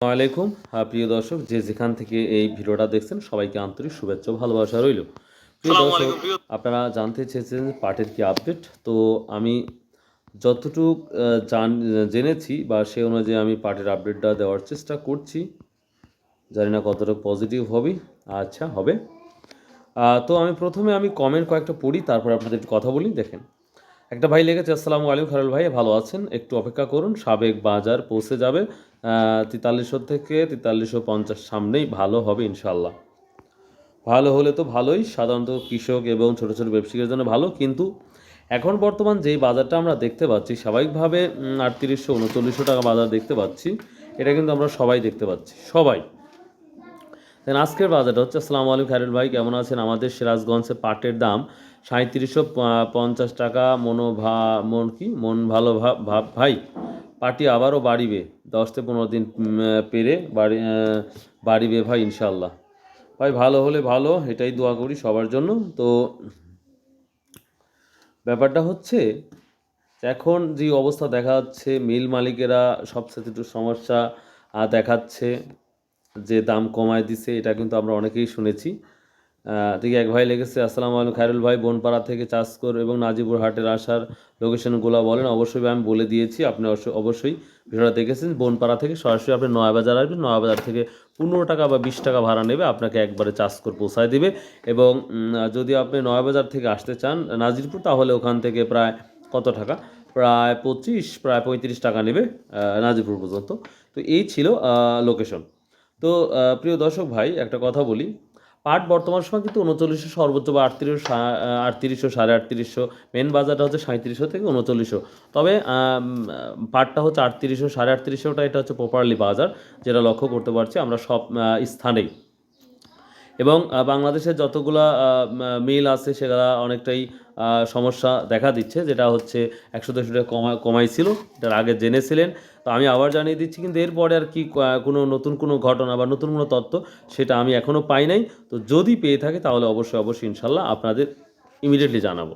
আলাইকুম। হ্যাঁ, প্রিয় দর্শক যে যেখান থেকে এই ভিডিওটা দেখছেন সবাইকে আন্তরিক শুভেচ্ছা ভালোবাসা রইল। প্রিয় দর্শক আপনারা জানতে চেয়েছেন যে পার্টের কি আপডেট। তো আমি যতটুক জান জেনেছি বা সে অনুযায়ী আমি পার্টের আপডেটটা দেওয়ার চেষ্টা করছি। জানি না কতটুকু পজিটিভ হবে। আচ্ছা হবে। তো আমি প্রথমে আমি কমেন্ট কয়েকটা পড়ি তারপর আপনাদের একটু কথা বলি দেখেন। একটা ভাই লেগেছে আসসালামু আলাইকুম খারুল ভাই ভালো আছেন? একটু অপেক্ষা করুন সাবেক বাজার পৌঁছে যাবে। তেতাল্লিশশো থেকে তেতাল্লিশশো পঞ্চাশ সামনেই ভালো হবে ইনশাল্লাহ ভালো হলে তো ভালোই, সাধারণত কৃষক এবং ছোটো ছোটো ব্যবসায়ীদের জন্য ভালো, কিন্তু এখন বর্তমান যেই বাজারটা আমরা দেখতে পাচ্ছি, স্বাভাবিকভাবে আটত্রিশশো উনচল্লিশশো টাকা বাজার দেখতে পাচ্ছি, এটা কিন্তু আমরা সবাই দেখতে পাচ্ছি, সবাই। দেন আজকের বাজারটা হচ্ছে, আসসালামু আলাইকুম খায়রুল ভাই, কেমন আছেন? আমাদের সিরাজগঞ্জে পাটের দাম সাঁত্রিশশো পঞ্চাশ টাকা, মনোভা, মন কি? মন ভালো ভাব ভাই পার্টি আবারও বাড়িবে। দশ থেকে পনেরো দিন পেরে বাড়ি বাড়িবে ভাই ইনশাল্লাহ ভাই, ভালো হলে ভালো, এটাই দোয়া করি সবার জন্য। তো ব্যাপারটা হচ্ছে, এখন যে অবস্থা দেখা যাচ্ছে, মিল মালিকেরা সবচেয়ে একটু সমস্যা দেখাচ্ছে, যে দাম কমায় দিছে, এটা কিন্তু আমরা অনেকেই শুনেছি। ঠিক এক ভাই লেগেছে আসসালাম আলাইকুম খায়রুল ভাই, বনপাড়া থেকে চাষকর এবং নাজিপুর হাটের আসার লোকেশনগুলো বলেন। অবশ্যই আমি বলে দিয়েছি, আপনি অবশ্য- অবশ্যই ভিডিওটা দেখেছেন। বনপাড়া থেকে সরাসরি আপনি নয়াবাজার আসবেন। নয়াবাজার থেকে পনেরো টাকা বা বিশ টাকা ভাড়া নেবে, আপনাকে একবারে চাষ চাষকর পৌঁছায় দিবে। এবং যদি আপনি নয়াবাজার থেকে আসতে চান নাজিরপুর, তাহলে ওখান থেকে প্রায় কত টাকা? প্রায় পঁচিশ, প্রায় পঁয়ত্রিশ টাকা নেবে নাজিরপুর পর্যন্ত। তো এই ছিল লোকেশন তো প্রিয় দর্শক ভাই, একটা কথা বলি। পাট বর্তমান সময় কিন্তু উনচল্লিশশো, সর্বোচ্চ বা আটত্রিশশো আটত্রিশশো, সাড়ে আটত্রিশশো। মেন বাজারটা হচ্ছে সাঁত্রিশশো থেকে উনচল্লিশশো। তবে পাটটা হচ্ছে আটত্রিশশো, সাড়ে আটত্রিশশোটা, এটা হচ্ছে প্রপারলি বাজার, যেটা লক্ষ্য করতে পারছি আমরা সব স্থানেই। এবং বাংলাদেশের যতগুলা মিল আছে সেগুলা অনেকটাই সমস্যা দেখা দিচ্ছে। যেটা হচ্ছে একশো দেড়শো টাকা কমা, কমাইছিল, এটার আগে জেনেছিলেন। তো আমি আবার জানিয়ে দিচ্ছি কিন্তু এরপরে আর কি কোনো নতুন কোনো ঘটনা বা নতুন কোনো তথ্য সেটা আমি এখনও পাই নাই। তো যদি পেয়ে থাকি তাহলে অবশ্যই অবশ্যই ইনশাল্লাহ আপনাদের ইমিডিয়েটলি জানাব।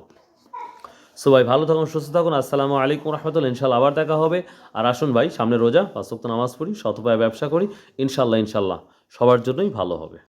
সো ভাই, ভালো থাকুন, সুস্থ থাকুন। আসসালামু আলাইকুম রহমতুল্লাহ। ইনশাল্লাহ আবার দেখা হবে। আর আসুন ভাই, সামনে রোজা, পাঁচ ওয়াক্ত নামাজ পড়ি শতপায় ব্যবসা করি। ইনশাল্লাহ ইনশাল্লাহ, সবার জন্যই ভালো হবে।